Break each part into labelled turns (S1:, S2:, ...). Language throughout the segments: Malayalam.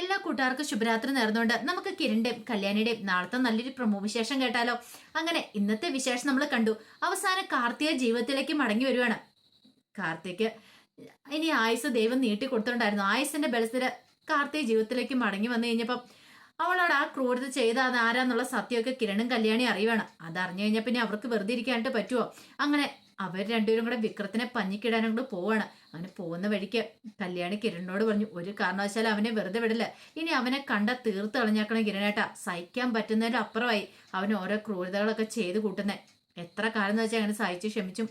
S1: എല്ലാ കൂട്ടുകാർക്കും ശുഭരാത്രി നേർന്നുകൊണ്ട് നമുക്ക് കിരണിന്റെയും കല്യാണിയുടെയും നാളത്തെ നല്ലൊരു പ്രമോ വിശേഷം കേട്ടാലോ? അങ്ങനെ ഇന്നത്തെ വിശേഷം നമ്മൾ കണ്ടു. അവസാന കാർത്തിക ജീവിതത്തിലേക്ക് മടങ്ങി വരുവാണ്. കാർത്തിക് ഇനി ആയുസ് ദൈവം നീട്ടി കൊടുത്തിട്ടുണ്ടായിരുന്നു ആയുസിന്റെ ബലത്തിൽ കാർത്തിക ജീവിതത്തിലേക്ക് മടങ്ങി വന്നു കഴിഞ്ഞപ്പം അവളോട് ആ ക്രൂരത ചെയ്താന്ന് ആരാന്നുള്ള സത്യമൊക്കെ കിരണും കല്യാണി അറിയുവാണ്. അതറിഞ്ഞു കഴിഞ്ഞാൽ പിന്നെ അവർക്ക് വെറുതെ ഇരിക്കാനായിട്ട് പറ്റുമോ അങ്ങനെ അവർ രണ്ടുപേരും കൂടെ വിക്രത്തിനെ പഞ്ഞിക്കിടാനും കൂടെ പോവാണ്. അങ്ങനെ പോകുന്ന വഴിക്ക് കല്യാണി കിരണിനോട് പറഞ്ഞു ഒരു കാരണവശാലും അവനെ വെറുതെ വിടില്ല. ഇനി അവനെ കണ്ട തീർത്ത് കളഞ്ഞാക്കണം കിരണേട്ടാ സഹിക്കാൻ പറ്റുന്നതിന്റെ അപ്പുറമായി അവൻ ഓരോ ക്രൂരതകളൊക്കെ ചെയ്ത് കൂട്ടുന്നേ. എത്ര കാലം എന്ന് വെച്ചാൽ അങ്ങനെ സഹിച്ചു ക്ഷമിച്ചും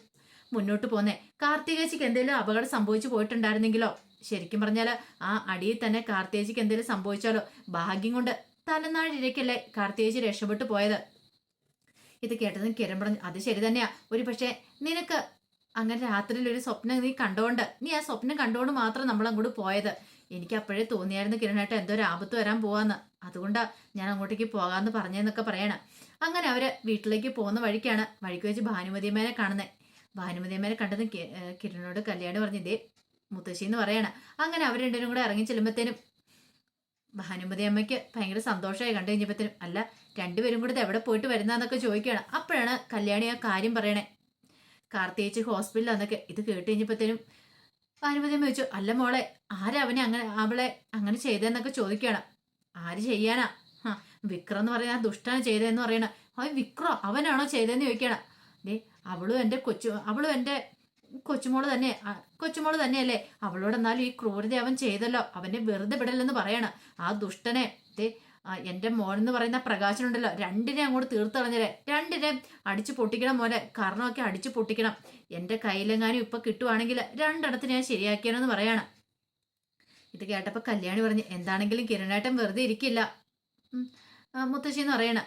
S1: മുന്നോട്ട് പോന്നേ. കാർത്തികേച്ചിക്ക് എന്തെങ്കിലും അപകടം സംഭവിച്ചു പോയിട്ടുണ്ടായിരുന്നെങ്കിലോ? ശരിക്കും പറഞ്ഞാൽ ആ അടിയിൽ തന്നെ കാർത്തികേച്ചിക്ക് എന്തെങ്കിലും സംഭവിച്ചാലോ? ഭാഗ്യം കൊണ്ട് തലനാഴിരക്കല്ലേ കാർത്തികേച്ചി രക്ഷപ്പെട്ടു പോയത്. ഇത് കേട്ടതും കിരൺ പറഞ്ഞു. അത് ശരി തന്നെയാ. ഒരു പക്ഷേ നിനക്ക് അങ്ങനെ രാത്രിയിൽ ഒരു സ്വപ്നം നീ കണ്ടോണ്ട് നീ ആ സ്വപ്നം കണ്ടോണ്ട് മാത്രം നമ്മൾ അങ്ങോട്ട് പോയത്. എനിക്ക് അപ്പോഴേ തോന്നിയായിരുന്നു കിരണേട്ട എന്തോ ഒരു ആപത്ത് വരാൻ പോവാന്ന്. അതുകൊണ്ടാ ഞാൻ അങ്ങോട്ടേക്ക് പോകാന്ന് പറഞ്ഞെന്നൊക്കെ പറയണം. അങ്ങനെ അവർ വീട്ടിലേക്ക് പോകുന്ന വഴിക്കാണ് വഴിക്ക് വെച്ച് ഭാനുമതിയമ്മേനെ കാണുന്നത് ഭാനുമതിയമ്മേനെ കണ്ടത് കല്യാണി പറഞ്ഞു ഇതേ മുത്തശ്ശി എന്ന് പറയണം. അങ്ങനെ അവർ രണ്ടുപേരും കൂടെ ഇറങ്ങി ചെല്ലുമ്പത്തേനും ഭാനുമതി അമ്മയ്ക്ക് ഭയങ്കര സന്തോഷമായി കണ്ടു കഴിഞ്ഞപ്പോഴത്തേനും അല്ല രണ്ടുപേരും കൂടെ എവിടെ പോയിട്ട് വരുന്നതെന്നൊക്കെ ചോദിക്കുകയാണ്. അപ്പോഴാണ് കല്യാണി ആ കാര്യം പറയണേ. കാർത്തിയേച്ച് ഹോസ്പിറ്റലിൽ എന്നൊക്കെ ഇത് കേട്ട് കഴിഞ്ഞപ്പോഴത്തേനും ഭാനുമതി അമ്മ ചോദിച്ചു അല്ല മോളെ ആരവനെ അങ്ങനെ അവളെ അങ്ങനെ ചെയ്തതെന്നൊക്കെ ചോദിക്കുകയാണ്. ആര് ചെയ്യാനാ? ഹാ വിക്രം എന്ന് പറയുന്ന ആ ദുഷ്ടാണ് ചെയ്തതെന്ന് പറയണ. അവൻ വിക്രോ അവനാണോ ചെയ്തതെന്ന് ചോദിക്കണം ദേ അവളും എന്റെ കൊച്ചു അവളും എന്റെ കൊച്ചുമോൾ തന്നെ കൊച്ചുമോൾ തന്നെയല്ലേ? അവളോട് എന്നാലും ഈ ക്രൂരത അവൻ ചെയ്തല്ലോ. അവനെ വെറുതെ വിടലെന്ന് പറയണ. ആ ദുഷ്ടനെ എന്റെ മോൻ എന്ന് പറയുന്ന പ്രകാശനുണ്ടല്ലോ. രണ്ടിനെ അങ്ങോട്ട് തീർത്ത് കളഞ്ഞരെ രണ്ടിനെ അടിച്ചു പൊട്ടിക്കണം മോനെ. കാരണമൊക്കെ അടിച്ചു പൊട്ടിക്കണം. എന്റെ കയ്യിലെങ്ങാനും ഇപ്പൊ കിട്ടുവാണെങ്കിൽ രണ്ടിടത്ത് ഞാൻ ശരിയാക്കിയാണെന്ന് പറയാണ്. ഇത് കേട്ടപ്പോ കല്യാണി പറഞ്ഞു എന്താണെങ്കിലും കിരണേട്ടൻ വെറുതെ ഇരിക്കില്ല. മുത്തശ്ശി എന്ന് പറയണ.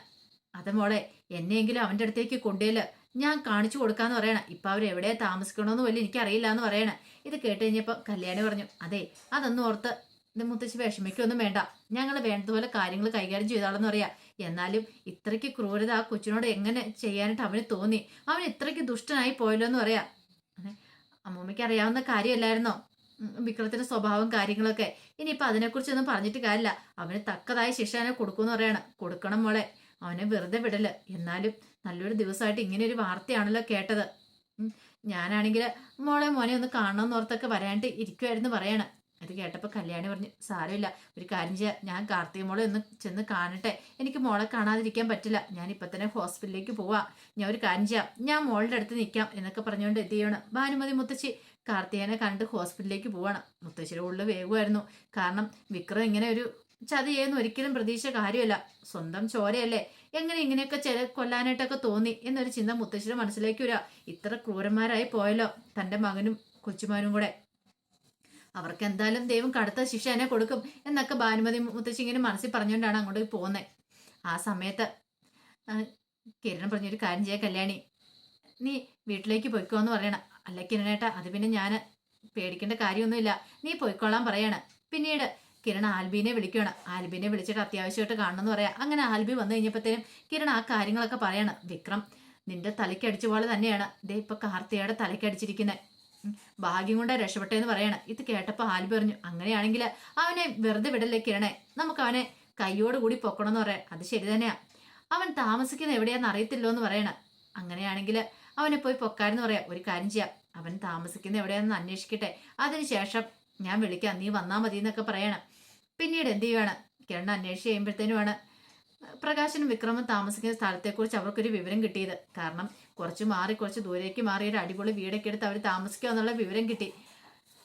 S1: അതെ മോളെ എന്നെയെങ്കിലും അവന്റെ അടുത്തേക്ക് കൊണ്ടുപോയില്ല ഞാൻ കാണിച്ചു കൊടുക്കാന്ന് പറയണ. ഇപ്പൊ അവർ എവിടെ താമസിക്കണമെന്ന് വലിയ എനിക്കറിയില്ല എന്ന് പറയണ. ഇത് കേട്ട് കഴിഞ്ഞപ്പോ കല്യാണി പറഞ്ഞു അതെ അതൊന്നും ഓർത്ത് ഇത് മുത്തശ്ശി വിഷമിക്കൊന്നും വേണ്ട. ഞങ്ങൾ വേണ്ടതുപോലെ കാര്യങ്ങൾ കൈകാര്യം ചെയ്താളെന്ന് പറയാ. എന്നാലും ഇത്രയ്ക്ക് ക്രൂരത ആ കൊച്ചിനോട് എങ്ങനെ ചെയ്യാനായിട്ട് അവന് തോന്നി? അവൻ ഇത്രയ്ക്ക് ദുഷ്ടനായി പോയല്ലോ എന്ന് പറയാ അമ്മൂമ്മയ്ക്ക് അറിയാവുന്ന കാര്യമല്ലായിരുന്നോ? വിക്രത്തിന്റെ സ്വഭാവം കാര്യങ്ങളൊക്കെ. ഇനിയിപ്പൊ അതിനെക്കുറിച്ചൊന്നും പറഞ്ഞിട്ട് കാര്യമില്ല. അവന് തക്കതായ ശിക്ഷ അവനെ കൊടുക്കുമെന്ന് പറയാണ്. കൊടുക്കണം മോളെ. അവനെ വെറുതെ വിടൽ. എന്നാലും നല്ലൊരു ദിവസമായിട്ട് ഇങ്ങനെ ഒരു വാർത്തയാണല്ലോ കേട്ടത്. ഞാനാണെങ്കിൽ മോളെ മോനെ ഒന്ന് കാണണമെന്ന് ഓർത്തൊക്കെ വരാനായിട്ട് ഇരിക്കുമായിരുന്നു പറയണേ. അത് കേട്ടപ്പോൾ കല്യാണി പറഞ്ഞു സാരമില്ല ഒരു കാര്യം ചെയ്യാം. ഞാൻ കാർത്തിക മോളെ ഒന്ന് ചെന്ന് കാണട്ടെ. എനിക്ക് മോളെ കാണാതിരിക്കാൻ പറ്റില്ല. ഞാൻ ഇപ്പം തന്നെ ഹോസ്പിറ്റലിലേക്ക് പോവാം. ഞാൻ ഒരു കാര്യം ചെയ്യാം. ഞാൻ മോളുടെ അടുത്ത് നിൽക്കാം എന്നൊക്കെ പറഞ്ഞുകൊണ്ട് എന്ത് ചെയ്യണം? ഭാനുമതി മുത്തശ്ശി കാർത്തികനെ കണ്ട് ഹോസ്പിറ്റലിലേക്ക് പോവാണ്. മുത്തശ്ശിയുടെ ഉള്ളിൽ വേഗമായിരുന്നു. കാരണം വിക്രം ഇങ്ങനെ ഒരു ചതി ചെയ്യുന്ന ഒരിക്കലും പ്രതീക്ഷ കാര്യമല്ല. സ്വന്തം ചോരയല്ലേ? എങ്ങനെ ഇങ്ങനെയൊക്കെ ചില കൊല്ലാനായിട്ടൊക്കെ തോന്നി എന്നൊരു ചിന്ത മുത്തശ്ശിയുടെ മനസ്സിലേക്ക് വരിക ഇത്ര ക്രൂരന്മാരായി പോയല്ലോ തന്റെ മകനും കൊച്ചുമാനും കൂടെ. അവർക്ക് എന്തായാലും ദൈവം കടുത്ത ശിക്ഷ എന്നെ കൊടുക്കും എന്നൊക്കെ ഭാനുമതി മുത്തശ്ശി ഇങ്ങനെ മനസ്സിൽ പറഞ്ഞുകൊണ്ടാണ് അങ്ങോട്ട് പോകുന്നത് ആ സമയത്ത് കിരണം പറഞ്ഞൊരു കാര്യം ചെയ്യാൻ കല്യാണി. നീ വീട്ടിലേക്ക് പോയിക്കോ എന്ന് പറയണം. അല്ല കിരണേട്ടാ അത് പിന്നെ ഞാൻ പേടിക്കേണ്ട കാര്യമൊന്നുമില്ല. നീ പൊയ്ക്കോളാൻ പറയണം. പിന്നീട് കിരൺ ആൽബിനെ വിളിക്കുകയാണ്. ആൽബിനെ വിളിച്ചിട്ട് അത്യാവശ്യമായിട്ട് കാണണമെന്ന് പറയാം. അങ്ങനെ ആൽബി വന്നു കഴിഞ്ഞപ്പോഴത്തേനും കിരൺ ആ കാര്യങ്ങളൊക്കെ പറയാണ്. വിക്രം നിന്റെ തലയ്ക്കടിച്ച പോലെ തന്നെയാണ്. ദേ ഇപ്പൊ കാർത്തികയുടെ തലയ്ക്കടിച്ചിരിക്കുന്നത് ഭാഗ്യം കൊണ്ട് രക്ഷപ്പെട്ടെന്ന് പറയാണ്. ഇത് കേട്ടപ്പോൾ ആൽബി പറഞ്ഞു അങ്ങനെയാണെങ്കിൽ അവനെ വെറുതെ വിടല്ലേ കിരണേ? നമുക്ക് അവനെ കൈയോട് കൂടി പൊക്കണമെന്ന് പറയാം. അത് ശരി തന്നെയാ. അവൻ താമസിക്കുന്ന എവിടെയാന്ന് അറിയത്തില്ലോ എന്ന് പറയണ. അങ്ങനെയാണെങ്കിൽ അവനെ പോയി പൊക്കാരെന്ന് പറയാം. ഒരു കാര്യം ചെയ്യാം. അവൻ താമസിക്കുന്ന എവിടെയാണെന്ന് അന്വേഷിക്കട്ടെ. അതിനുശേഷം ഞാൻ വിളിക്കാം നീ വന്നാൽ മതി എന്നൊക്കെ പറയണം. പിന്നീട് എന്ത് ചെയ്യുവാണ്? കിരൺ അന്വേഷിച്ച് കഴിയുമ്പോഴത്തേനുമാണ് പ്രകാശനും വിക്രമും താമസിക്കുന്ന സ്ഥലത്തെക്കുറിച്ച് അവർക്കൊരു വിവരം കിട്ടിയത്. കാരണം കുറച്ച് മാറി കുറച്ച് ദൂരേക്ക് മാറി ഒരു അടിപൊളി വീടൊക്കെ എടുത്ത് അവർ താമസിക്കുക എന്നുള്ള വിവരം കിട്ടി.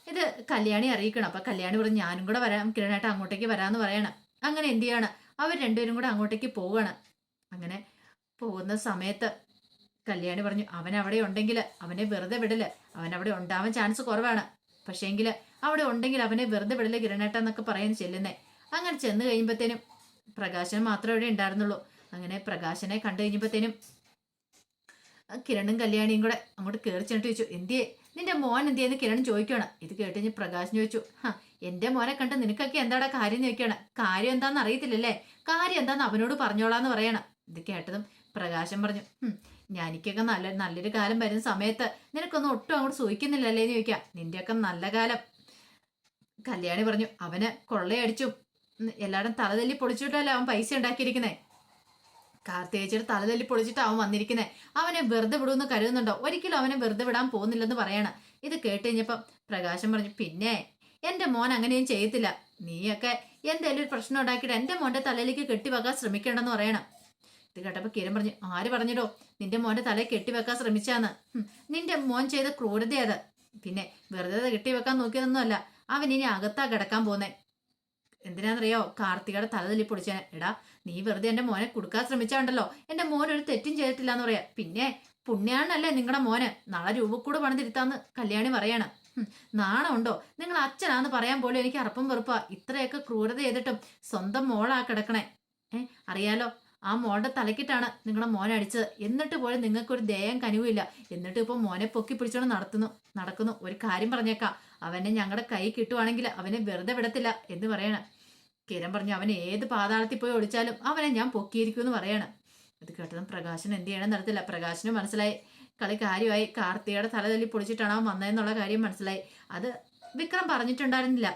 S1: ഇത് കല്യാണി അറിയിക്കണം. അപ്പൊ കല്യാണി പറഞ്ഞു ഞാനും കൂടെ വരാം. കിരണായിട്ട് അങ്ങോട്ടേക്ക് വരാമെന്ന് പറയണം. അങ്ങനെ എന്ത് ചെയ്യാണ്? അവർ രണ്ടുപേരും കൂടെ അങ്ങോട്ടേക്ക് പോവാണ്. അങ്ങനെ പോകുന്ന സമയത്ത് കല്യാണി പറഞ്ഞു അവൻ അവിടെ ഉണ്ടെങ്കിൽ അവനെ വെറുതെ വിടൽ. അവൻ അവിടെ ഉണ്ടാവാൻ ചാൻസ് കുറവാണ്. പക്ഷേങ്കിൽ അവിടെ ഉണ്ടെങ്കിൽ അവനെ വെറുതെ വിടൽ കിരണേട്ട എന്നൊക്കെ പറയാൻ ചെല്ലുന്നേ. അങ്ങനെ ചെന്ന് കഴിയുമ്പോഴത്തേനും പ്രകാശൻ മാത്രമേ അവിടെ ഉണ്ടായിരുന്നുള്ളൂ. അങ്ങനെ പ്രകാശനെ കണ്ടു കഴിഞ്ഞപ്പോഴത്തേനും കിരണും കല്യാണിയും കൂടെ അങ്ങോട്ട് കയറി ചെന്നിട്ട് ചോദിച്ചു എന്തിയെ നിന്റെ മോൻ എന്തിയെന്ന് കിരൺ ചോദിക്കുകയാണ്. ഇത് കേട്ട് കഴിഞ്ഞ് പ്രകാശൻ ചോദിച്ചു ഹാ എന്റെ മോനെ കണ്ട് നിനക്കൊക്കെ എന്താടാ കാര്യം ചോദിക്കുകയാണ്. കാര്യം എന്താണെന്ന് അറിയത്തില്ലല്ലേ? കാര്യം എന്താന്ന് അവനോട് പറഞ്ഞോളാന്ന് പറയണം. ഇത് കേട്ടതും പ്രകാശൻ പറഞ്ഞു ഞാനിക്കൊക്കെ നല്ല നല്ലൊരു കാലം വരുന്ന സമയത്ത് നിനക്കൊന്നും ഒട്ടും അങ്ങോട്ട് സൂഹിക്കുന്നില്ലല്ലേ എന്ന് ചോദിക്കാം നിന്റെയൊക്കെ നല്ല കാലം. കല്യാണി പറഞ്ഞു അവന് കൊള്ളയടിച്ചു. എല്ലാവരും തലതല്ലി പൊളിച്ചിട്ടല്ലേ അവൻ പൈസ ഉണ്ടാക്കിയിരിക്കുന്നേ? കാർത്തേച്ചിയുടെ തലതല്ലി പൊളിച്ചിട്ട് അവൻ വന്നിരിക്കുന്നേ. അവനെ വെറുതെ വിടുമെന്ന് കരുതുന്നുണ്ടോ? ഒരിക്കലും അവനെ വെറുതെ വിടാൻ പോകുന്നില്ലെന്ന് പറയണം. ഇത് കേട്ട് കഴിഞ്ഞപ്പം പ്രകാശം പറഞ്ഞു പിന്നെ എന്റെ മോൻ അങ്ങനെയും ചെയ്യത്തില്ല. നീയൊക്കെ എന്തെങ്കിലും ഒരു പ്രശ്നം ഉണ്ടാക്കിയിട്ട് എന്റെ മോന്റെ തലയിലേക്ക് കെട്ടിവെക്കാൻ ശ്രമിക്കണ്ടെന്ന് പറയണം. ഇത് കേട്ടപ്പോ കിരൺ പറഞ്ഞു ആര് പറഞ്ഞിടോ? നിന്റെ മോന്റെ തലയിൽ കെട്ടിവെക്കാൻ ശ്രമിച്ചാന്ന്. നിന്റെ മോൻ ചെയ്ത ക്രൂരതയത് പിന്നെ വെറുതെ കെട്ടിവെക്കാൻ നോക്കിയതൊന്നും നോക്കിയതൊന്നുമല്ല. അവൻ ഇനി അകത്താ കിടക്കാൻ പോന്നേ. എന്തിനാണെന്നറിയോ കാർത്തികയുടെ തലതല്ലി പൊടിച്ചാൻ എടാ നീ വെറുതെ എന്റെ മോനെ കൊടുക്കാൻ ശ്രമിച്ചാണ്ടല്ലോ. എന്റെ മോൻ ഒരു തെറ്റും ചെയ്തിട്ടില്ല എന്ന് പറയാ. പിന്നെ പുണ്യാണല്ലേ നിങ്ങളുടെ മോന്. നാളെ രൂപക്കൂട് പണിതിരുത്താന്ന് കല്യാണി പറയാണ്. നാണമുണ്ടോ? നിങ്ങൾ അച്ഛനാന്ന് പറയാൻ പോലും എനിക്ക് അറപ്പം വെറുപ്പാ. ഇത്രയൊക്കെ ക്രൂരത ചെയ്തിട്ടും സ്വന്തം മോളാ കിടക്കണേ. ഏ അറിയാലോ? ആ മോളുടെ തലക്കിട്ടാണ് നിങ്ങളുടെ മോനെ അടിച്ചത്. എന്നിട്ട് പോലും നിങ്ങൾക്കൊരു ദയം കനിവില്ല. എന്നിട്ട് ഇപ്പൊ മോനെ പൊക്കി പിടിച്ചോണ്ട് നടത്തുന്നു. നടക്കുന്നു. ഒരു കാര്യം പറഞ്ഞേക്കാം. അവനെ ഞങ്ങളുടെ കൈ കിട്ടുവാണെങ്കിൽ അവനെ വെറുതെ വിടത്തില്ല എന്ന് പറയണം. കിരൺ പറഞ്ഞു അവൻ ഏത് പാതാളത്തിൽ പോയി ഒളിച്ചാലും അവനെ ഞാൻ പൊക്കിയിരിക്കും എന്ന് പറയണം. അത് കേട്ടതും പ്രകാശൻ എന്ത് ചെയ്യണം നടത്തില്ല പ്രകാശന് മനസ്സിലായി. കളി കാര്യമായി. കാർത്തികയുടെ തലതല്ലി പൊളിച്ചിട്ടാണ് അവൻ വന്നതെന്നുള്ള കാര്യം മനസ്സിലായി. അത് വിക്രം പറഞ്ഞിട്ടുണ്ടായിരുന്നില്ല.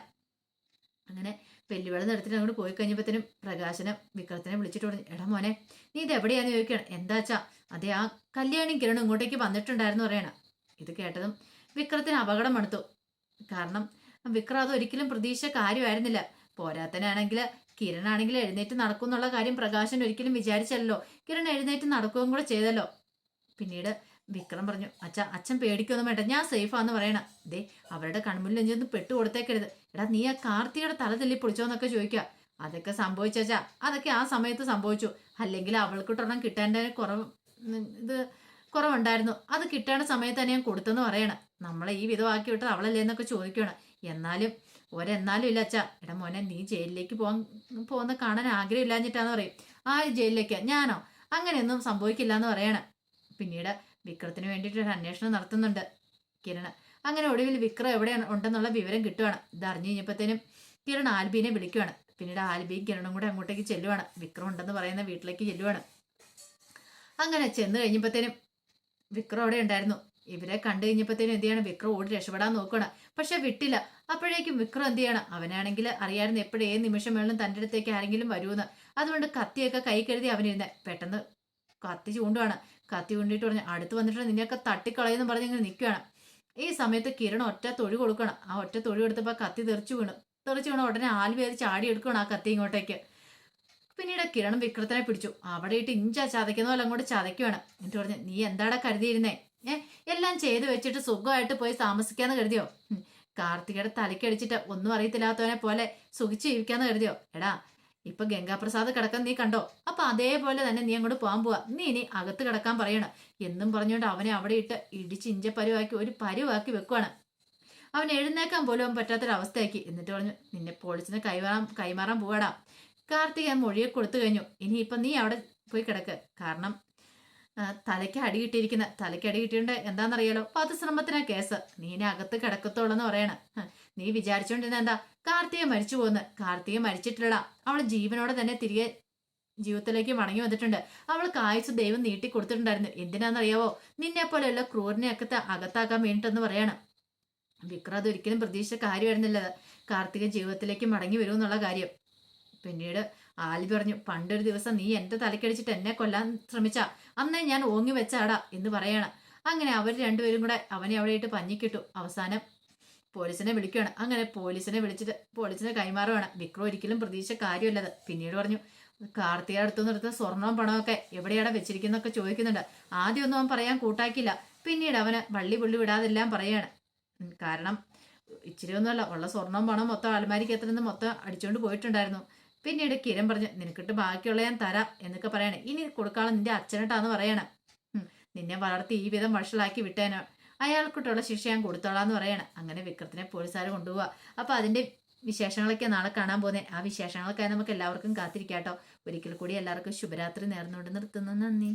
S1: അങ്ങനെ വെല്ലുവിളി നടത്തിട്ട് അങ്ങോട്ട് പോയി കഴിഞ്ഞപ്പോഴത്തേനും പ്രകാശനം വിക്രത്തിനെ വിളിച്ചിട്ട് പറഞ്ഞു എടാ മോനെ നീ ഇത് എവിടെയാന്ന് ചോദിക്കണം എന്താച്ചാ അതെ ആ കല്യാണി കിരണം ഇങ്ങോട്ടേക്ക് വന്നിട്ടുണ്ടായിരുന്നു പറയണം. ഇത് കേട്ടതും വിക്രത്തിന് അപകടം എടുത്തു കാരണം വിക്രം അത് ഒരിക്കലും പ്രതീക്ഷ കാര്യമായിരുന്നില്ല. പോരാത്തനാണെങ്കിൽ കിരണാണെങ്കിൽ എഴുന്നേറ്റ് നടക്കും എന്നുള്ള കാര്യം പ്രകാശൻ ഒരിക്കലും വിചാരിച്ചല്ലോ. കിരൺ എഴുന്നേറ്റ് നടക്കുകയും കൂടെ ചെയ്തല്ലോ. പിന്നീട് വിക്രം പറഞ്ഞു അച്ഛ അച്ഛൻ പേടിക്കൊന്നും വേണ്ട ഞാൻ സേഫാന്ന് പറയണം. ദേ അവരുടെ കൺമുന്നിൽ നെഞ്ചൊന്നും പെട്ടു കൊടുത്തേക്കരുത്. എടാ നീ ആ കാർത്തിയുടെ തല തല്ലി പൊളിച്ചോന്നൊക്കെ ചോദിക്കുക അതൊക്കെ സംഭവിച്ചാ അതൊക്കെ ആ സമയത്ത് സംഭവിച്ചു. അല്ലെങ്കിൽ അവൾക്കിട്ടൊരെണ്ണം കിട്ടേണ്ട കുറവ് ഇത് കുറവുണ്ടായിരുന്നു. അത് കിട്ടേണ്ട സമയത്ത് തന്നെ ഞാൻ കൊടുത്തെന്ന് പറയണം. നമ്മളെ ഈ വിധമാക്കി വിട്ടത് അവളല്ലേ എന്നൊക്കെ ചോദിക്കണം എന്നാലും ഒരെന്നാലും ഇല്ല അച്ഛാ. എടാ മോനെ നീ ജയിലിലേക്ക് പോകാൻ പോകുന്ന കാണാൻ ആഗ്രഹമില്ലാഞ്ഞിട്ടാന്ന് പറയും. ആ ജയിലിലേക്ക്? ഞാനോ? അങ്ങനെയൊന്നും സംഭവിക്കില്ല എന്ന് പറയണം. പിന്നീട് വിക്രത്തിന് വേണ്ടിയിട്ട് ഒരു അന്വേഷണം നടത്തുന്നുണ്ട് കിരൺ അങ്ങനെ ഒടുവിൽ വിക്രം എവിടെയാണ് ഉണ്ടെന്നുള്ള വിവരം കിട്ടുവാണ്. ഇത് അറിഞ്ഞു കഴിഞ്ഞപ്പോഴത്തേനും കിരൺ ആൽബീനെ വിളിക്കുവാണ്. പിന്നീട് ആൽബിയും കിരണും കൂടെ അങ്ങോട്ടേക്ക് ചെല്ലുവാണ്. വിക്രം ഉണ്ടെന്ന് പറയുന്ന വീട്ടിലേക്ക് ചെല്ലുവാണ്. അങ്ങനെ ചെന്ന് കഴിഞ്ഞപ്പോഴത്തേനും വിക്രം അവിടെ ഉണ്ടായിരുന്നു. ഇവരെ കണ്ടു കഴിഞ്ഞപ്പോഴത്തേനും എന്ത് ചെയ്യണം? വിക്രം ഓടി രക്ഷപ്പെടാൻ നോക്കണം പക്ഷെ വിട്ടില്ല. അപ്പോഴേക്കും വിക്രം എന്ത് ചെയ്യണം? അവനാണെങ്കിൽ അറിയായിരുന്നു എപ്പോഴും ഏത് നിമിഷം വേണം തന്റെ അടുത്തേക്ക് ആരെങ്കിലും വരുമെന്ന്. അതുകൊണ്ട് കത്തിയൊക്കെ കൈ കരുതി അവനിരുന്നെ. പെട്ടെന്ന് കത്തി ചൂണ്ടുവാണ്. കത്തി ചൂണ്ടിട്ട് പറഞ്ഞു അടുത്ത് വന്നിട്ട് നിന്നെയൊക്കെ തട്ടിക്കളയെന്ന് പറഞ്ഞ് ഇങ്ങനെ നിൽക്കുകയാണ് ഈ സമയത്ത് കിരൺ ഒറ്റ തൊഴി കൊടുക്കണം. ആ ഒറ്റ തൊഴി കൊടുത്തപ്പോൾ കത്തി തെറിച്ചു വീണു. തെറിച്ചു വീണ ഉടനെ ആൽ പേര് ചാടി എടുക്കണം ആ കത്തി ഇങ്ങോട്ടേക്ക്. പിന്നീട് കിരണം വിക്രത്തിനെ പിടിച്ചു. അവിടെ ഇട്ട് ഇഞ്ച ചതയ്ക്കുന്ന പോലെ അങ്ങോട്ട് ചതയ്ക്കുവാണ്. എന്നിട്ട് പറഞ്ഞു നീ എന്താടാ കരുതിയിരുന്നേ? ഏ എല്ലാം ചെയ്ത് വെച്ചിട്ട് സുഖമായിട്ട് പോയി താമസിക്കാന്ന് കരുതിയോ. കാർത്തികയുടെ തലയ്ക്കടിച്ചിട്ട് ഒന്നും അറിയത്തില്ലാത്തവനെ പോലെ സുഖിച്ച് ജീവിക്കാന്ന് കരുതിയോ? എടാ ഇപ്പൊ ഗംഗാപ്രസാദ് കിടക്കാൻ നീ കണ്ടോ? അപ്പൊ അതേപോലെ തന്നെ നീ അങ്ങോട്ട് പോകാൻ പോവാ. നീ ഇനി അകത്ത് കിടക്കാൻ പറയണം. എന്നും പറഞ്ഞുകൊണ്ട് അവനെ അവിടെ ഇട്ട് ഇടിച്ച് ഇഞ്ച പരുവാക്കി ഒരു പരുവാക്കി വെക്കുവാണ്. അവൻ എഴുന്നേക്കാൻ പോലും അവൻ പറ്റാത്തൊരവസ്ഥയാക്കി. എന്നിട്ട് പറഞ്ഞു നിന്നെ പോളിച്ചിന് കൈമാറാൻ കൈമാറാൻ പോവാടാ. കാർത്തിക മൊഴിയെ കൊടുത്തു കഴിഞ്ഞു. ഇനി ഇപ്പൊ നീ അവിടെ പോയി കിടക്ക്. കാരണം ആ, തലയ്ക്ക് അടി കിട്ടിയിരിക്കുന്ന. തലയ്ക്ക് അടി എന്താണെന്നറിയാലോ പതിശ്രമത്തിനാ കേസ്. നീനെ അകത്ത് കിടക്കത്തോളെന്ന് പറയണ. നീ വിചാരിച്ചോണ്ടിരുന്ന എന്താ? കാർത്തിയെ മരിച്ചു പോന്ന്. കാർത്തിയെ മരിച്ചിട്ടില്ല അവൾ ജീവനോടെ തന്നെ തിരികെ ജീവിതത്തിലേക്ക് മടങ്ങി വന്നിട്ടുണ്ട്. അവൾക്ക് ആയുസ് ദൈവം നീട്ടി കൊടുത്തിട്ടുണ്ടായിരുന്നു. എന്തിനാണെന്നറിയാവോ നിന്നെ പോലെയുള്ള ക്രൂരനെയൊക്കെ അകത്താക്കാൻ വേണ്ടിട്ടെന്ന് പറയണം. വിക്രം അത് ഒരിക്കലും പ്രതീക്ഷിച്ച കാര്യമായിരുന്നില്ല കാർത്തിക ജീവിതത്തിലേക്ക് മടങ്ങി വരുമെന്നുള്ള കാര്യം. പിന്നീട് ആലി പറഞ്ഞു പണ്ടൊരു ദിവസം നീ എന്റെ തലക്കടിച്ചിട്ട് എന്നെ കൊല്ലാൻ ശ്രമിച്ച. അന്നേ ഞാൻ ഓങ്ങി വെച്ചാടാ എന്ന് പറയണം. അങ്ങനെ അവർ രണ്ടുപേരും കൂടെ അവനെ അവിടെ ഇട്ട് പഞ്ഞിക്കിട്ടു. അവസാനം പോലീസിനെ വിളിക്കുകയാണ് അങ്ങനെ പോലീസിനെ വിളിച്ചിട്ട് പോലീസിനെ കൈമാറുകയാണ് വിക്രം ഒരിക്കലും പ്രതീക്ഷ കാര്യമല്ലത്. പിന്നീട് പറഞ്ഞു കാർത്തിക അടുത്തു എടുത്ത സ്വർണവും പണമൊക്കെ എവിടെയാണ് വെച്ചിരിക്കുന്നൊക്കെ ചോദിക്കുന്നുണ്ട്. ആദ്യമൊന്നും അവൻ പറയാൻ കൂട്ടാക്കില്ല പിന്നീട് അവന് വള്ളി പുള്ളി വിടാതെല്ലാം പറയാണ്. കാരണം ഇച്ചിരി ഒന്നുമല്ല ഉള്ള സ്വർണവും പണവും മൊത്തം അലമാരിക്ക് എത്ര മൊത്തം അടിച്ചുകൊണ്ട് പോയിട്ടുണ്ടായിരുന്നു. പിന്നീട് കിരൺ പറഞ്ഞു നിനക്കിട്ട് ബാക്കിയുള്ള ഞാൻ തരാം എന്നൊക്കെ പറയണേ. ഇനി കൊടുക്കാനുള്ള നിന്റെ അച്ഛനട്ടാന്ന് പറയണേ. നിന്നെ വളർത്തി ഈ വിധം വഷളാക്കി വിട്ടേനോ. അയാൾക്കിട്ടുള്ള ശിക്ഷ ഞാൻ കൊടുത്തോളാന്ന് പറയണം. അങ്ങനെ വിക്രത്തിനെ പോലീസുകാർ കൊണ്ടുപോവാ. അപ്പൊ അതിന്റെ വിശേഷങ്ങളൊക്കെ നാളെ കാണാൻ പോകുന്നത് ആ വിശേഷങ്ങളൊക്കെ നമുക്ക് എല്ലാവർക്കും കാത്തിരിക്കാട്ടോ. ഒരിക്കൽ കൂടി എല്ലാവർക്കും ശുഭരാത്രി നേർന്നുകൊണ്ട് നിർത്തുന്നു. നന്ദി.